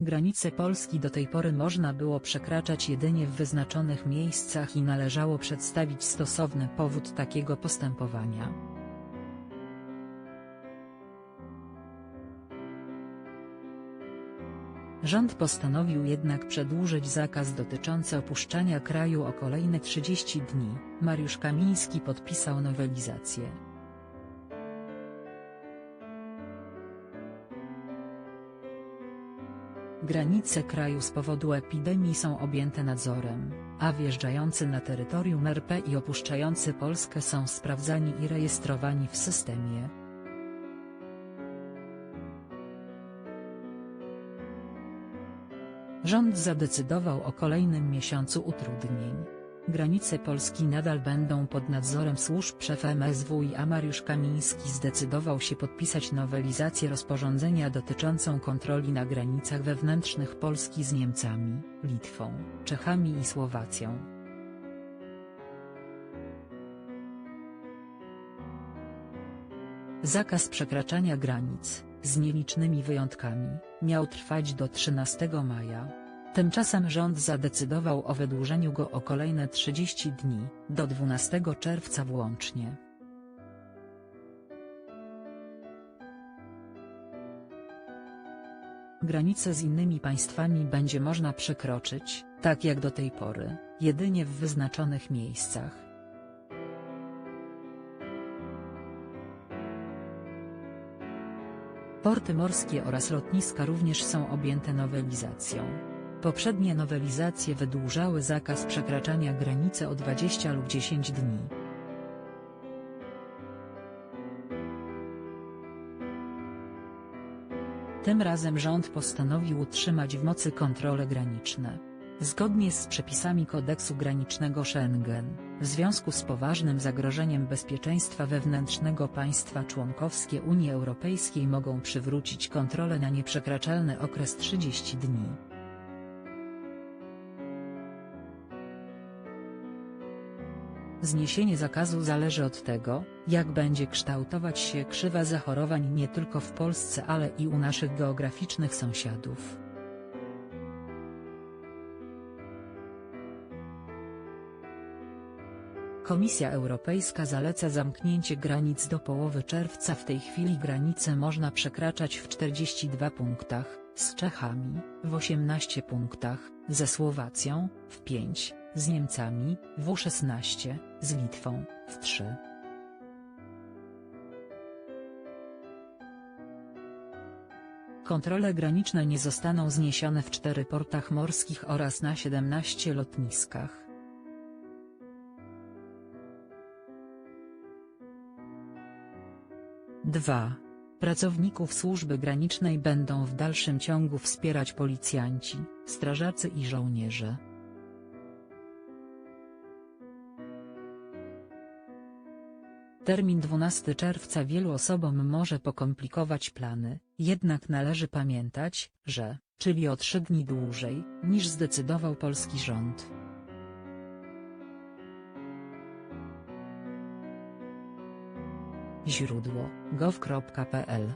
Granice Polski do tej pory można było przekraczać jedynie w wyznaczonych miejscach i należało przedstawić stosowny powód takiego postępowania. Rząd postanowił jednak przedłużyć zakaz dotyczący opuszczania kraju o kolejne 30 dni. Mariusz Kamiński podpisał nowelizację. Granice kraju z powodu epidemii są objęte nadzorem, a wjeżdżający na terytorium RP i opuszczający Polskę są sprawdzani i rejestrowani w systemie. Rząd zadecydował o kolejnym miesiącu utrudnień. Granice Polski nadal będą pod nadzorem służb szef MSWiA Mariusz Kamiński zdecydował się podpisać nowelizację rozporządzenia dotyczącą kontroli na granicach wewnętrznych Polski z Niemcami, Litwą, Czechami i Słowacją. Zakaz przekraczania granic, z nielicznymi wyjątkami, miał trwać do 13 maja. Tymczasem rząd zadecydował o wydłużeniu go o kolejne 30 dni, do 12 czerwca włącznie. Granice z innymi państwami będzie można przekroczyć, tak jak do tej pory, jedynie w wyznaczonych miejscach. Porty morskie oraz lotniska również są objęte nowelizacją. Poprzednie nowelizacje wydłużały zakaz przekraczania granicy o 20 lub 10 dni. Tym razem rząd postanowił utrzymać w mocy kontrole graniczne. Zgodnie z przepisami kodeksu granicznego Schengen, w związku z poważnym zagrożeniem bezpieczeństwa wewnętrznego państwa członkowskie Unii Europejskiej mogą przywrócić kontrolę na nieprzekraczalny okres 30 dni. Zniesienie zakazu zależy od tego, jak będzie kształtować się krzywa zachorowań nie tylko w Polsce ale i u naszych geograficznych sąsiadów. Komisja Europejska zaleca zamknięcie granic do połowy czerwca w tej chwili granice można przekraczać w 42 punktach, z Czechami, w 18 punktach, ze Słowacją, w 5, z Niemcami, w 16, z Litwą, w 3. Kontrole graniczne nie zostaną zniesione w cztery portach morskich oraz na 17 lotniskach. Dwa. Pracowników służby granicznej będą w dalszym ciągu wspierać policjanci, strażacy i żołnierze. Termin 12 czerwca wielu osobom może pokomplikować plany, jednak należy pamiętać, że, czyli o trzy dni dłużej, niż zdecydował polski rząd. Źródło: gov.pl